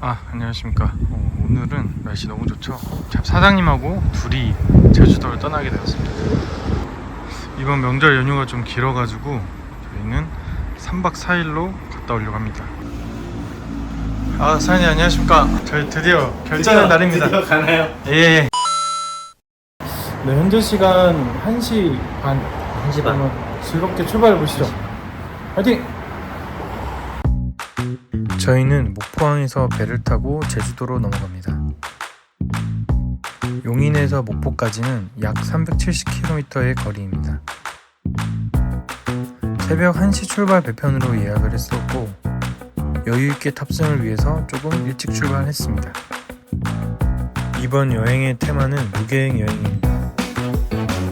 아 안녕하십니까 어, 오늘은 날씨 너무 좋죠 참 사장님하고 둘이 제주도를 떠나게 되었습니다 이번 명절 연휴가 좀 길어가지고 저희는 3박 4일로 갔다 오려고 합니다 아 사장님 안녕하십니까 저희 드디어 결전의 날입니다 드디어 가나요? 예. 네 현재 시간 1시 반 1시 반. 즐겁게 출발해 보시죠 화이팅! 저희는 목포항에서 배를 타고 제주도로 넘어갑니다. 용인에서 목포까지는 약 370km의 거리입니다. 새벽 1시 출발 배편으로 예약을 했었고 여유 있게 탑승을 위해서 조금 일찍 출발했습니다. 이번 여행의 테마는 무계획 여행입니다.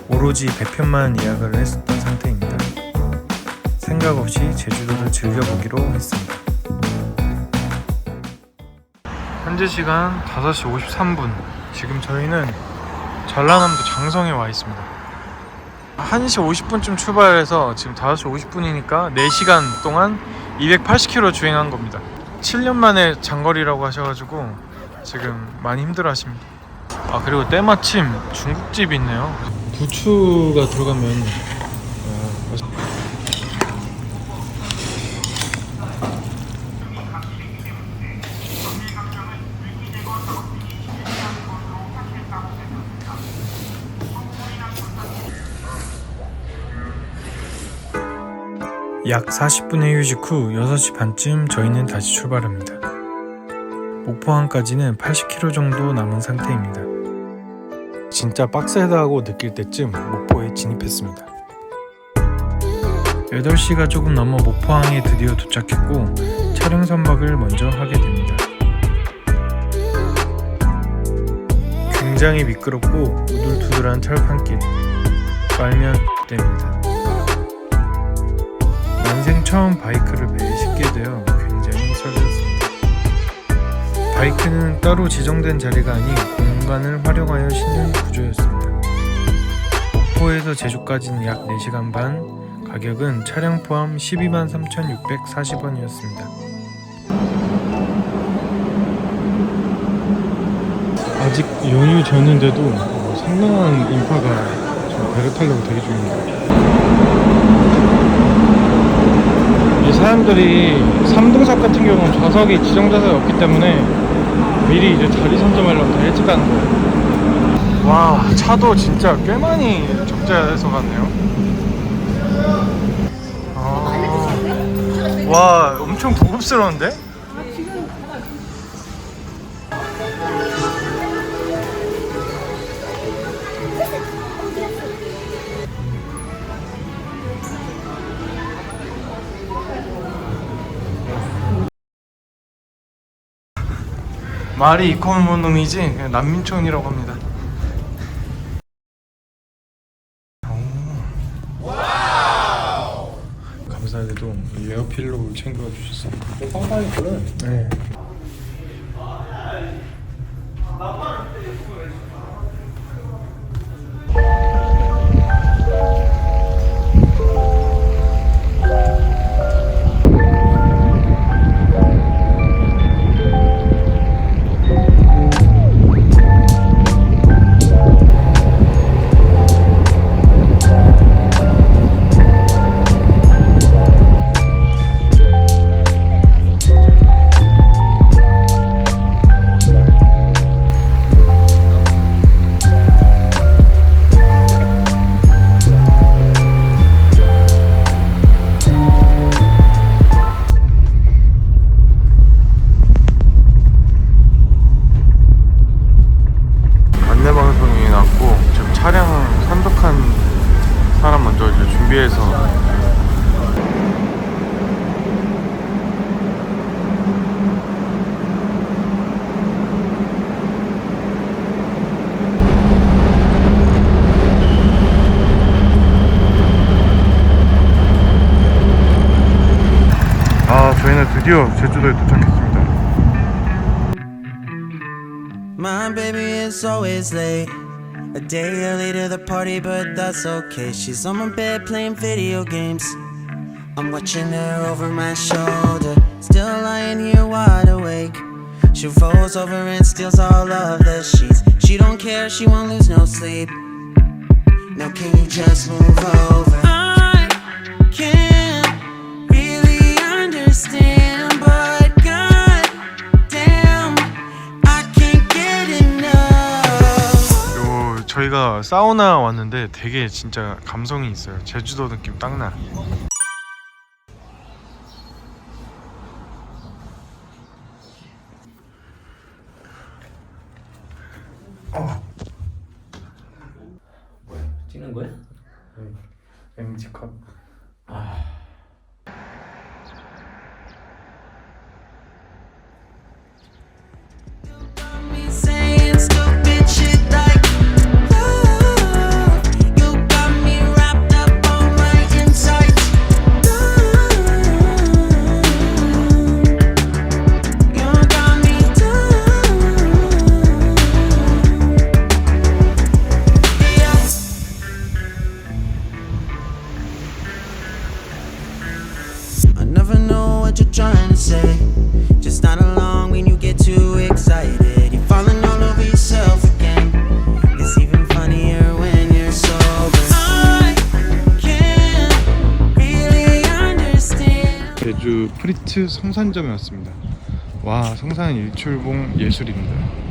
오로지 배편만 예약을 상태입니다. 생각 없이 제주도를 즐겨보기로 했습니다. 현재 시간 5시 53분. 지금 저희는 전라남도 장성에 와 있습니다. 1시 50분쯤 출발해서 지금 5시 50분이니까 4시간 동안 280km 주행한 겁니다. 7년 만에 장거리라고 하셔가지고 지금 많이 힘들어 하십니다. 아, 그리고 때마침 중국집이 있네요. 부추가 들어가면 약 40분의 휴식 후 6시 반쯤 저희는 다시 출발합니다. 목포항까지는 80km 정도 남은 상태입니다. 진짜 빡세다고 느낄 때쯤 목포에 진입했습니다. 8시가 조금 넘어 목포항에 드디어 도착했고 촬영 선박을 먼저 하게 됩니다. 굉장히 미끄럽고 우둘투둘한 철판길 빨면 됩니다. 난생 처음 바이크를 매일 싣게 되어 굉장히 설레었습니다. 바이크는 따로 지정된 자리가 아닌 공간을 활용하여 싣는 구조였습니다. 목포에서 제주까지는 약 4시간 반, 가격은 차량 포함 12만 3,640원이었습니다. 아직 연휴 전인데도 어, 상당한 인파가 배를 타려고 대기 중입니다. 이 사람들이 3등석 같은 경우는 좌석이 지정 좌석이 없기 때문에 미리 이제 자리 선점하려고 더 일찍 가는 거예요. 와 차도 진짜 꽤 많이 적재해서 갔네요. 아, 와 엄청 고급스러운데? 말이 이코노모 놈이지 그냥 난민촌이라고 합니다. 오. 감사하게도 이 에어필로를 챙겨와 주셨습니다. 상당히거든. 네. 차량 선독한 사람 먼저 이제 준비해서 아 저희는 드디어 제주도에 도착했습니다. My baby is always late. A day early to the party, but that's okay. She's on my bed playing video games. I'm watching her over my shoulder, still lying here wide awake. She rolls over and steals all of the sheets. She don't care, she won't lose no sleep. Now can you just move over? I can't 저희가 사우나 왔는데 되게 진짜 감성이 있어요. 제주도 느낌 딱 나. Trying to say. Just not along when you get too excited. You're falling all over yourself again. It's even funnier when you're sober. I can't really understand. 제주 프리츠 성산점에 왔습니다. 와 성산 일출봉 예술입니다.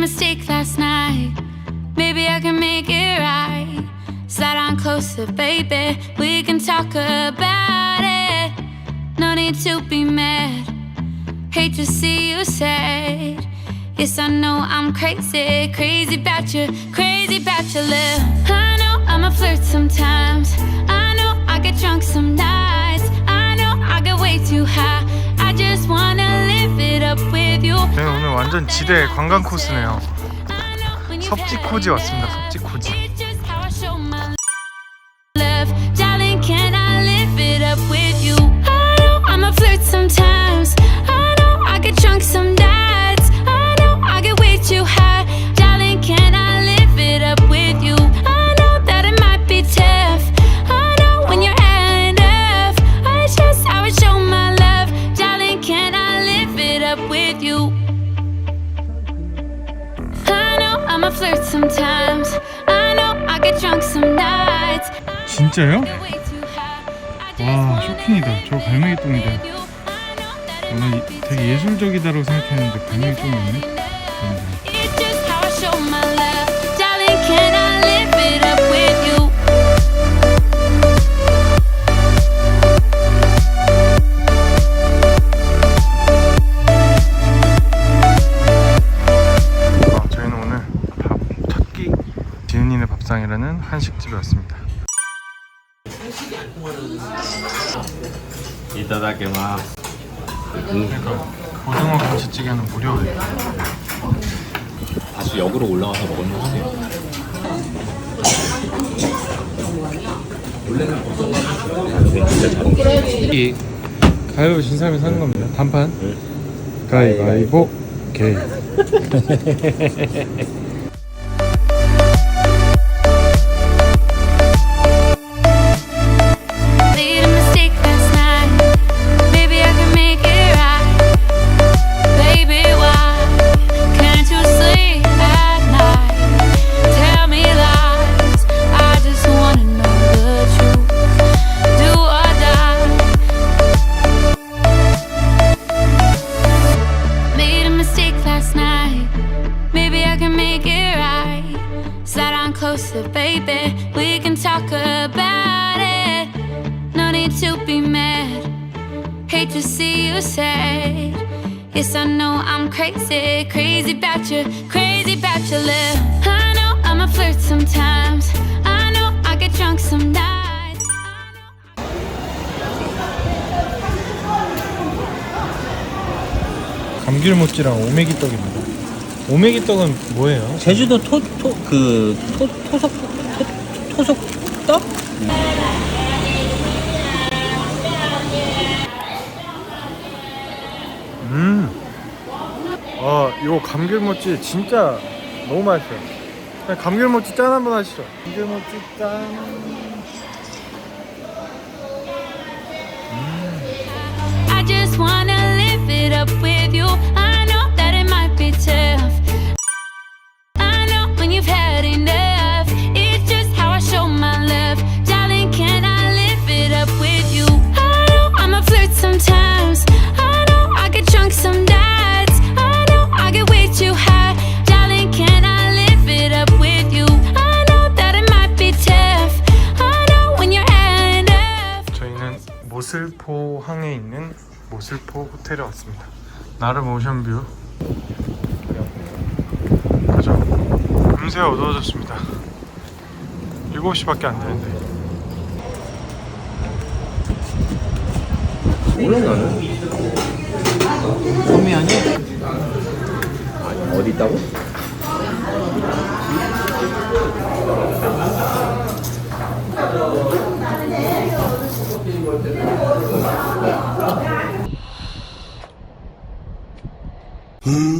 Mistake last night. Maybe I can make it right. Slide on closer, baby. We can talk about it. No need to be mad. Hate to see you sad. Yes, I know I'm crazy, crazy about you, crazy about your love. 완전 지대 관광 코스네요. 섭지코지 왔습니다. 섭지코지. 진짜요? 와, 와 쇼킹이다. 저 갈매기 똥이다. 오늘 이- 되게 예술적이다라고 생각했는데 갈매기 you? 아, 저희는 오늘 밥 첫끼 지은이네 밥상이라는 한식집에 왔습니다. 바다게 막. 그러니까 고등어 김치찌개는 무료예요. 다시 역으로 올라와서 먹으면 돼요. 이 가위바위보 진 사람이 사는 겁니다. 단판 네. 가위바위보 개. closer, baby. We can talk about it. No need to be mad. Hate to see you sad. Yes, I know I'm crazy, crazy about you, crazy about your love. I know I'm a flirt sometimes. I know I get drunk some nights. 감귤 모찌랑 오메기 떡입니다. 오메기 떡은 뭐예요? 제주도 토, 토, 그, 토, 토속, 토, 토속 떡? 음. 아, 이거 감귤모찌 진짜 너무 맛있어요. 감귤모찌 짠 한번 하시죠. 감귤모찌 짠. I just wanna live it up with you. I know that it might be tough. 모슬포 호텔에 왔습니다. 나름 오션뷰. 그죠? 금세 어두워졌습니다. 7시밖에 안 되는데. 몰라, 나는. 소미 아니? 어디 있다고? 음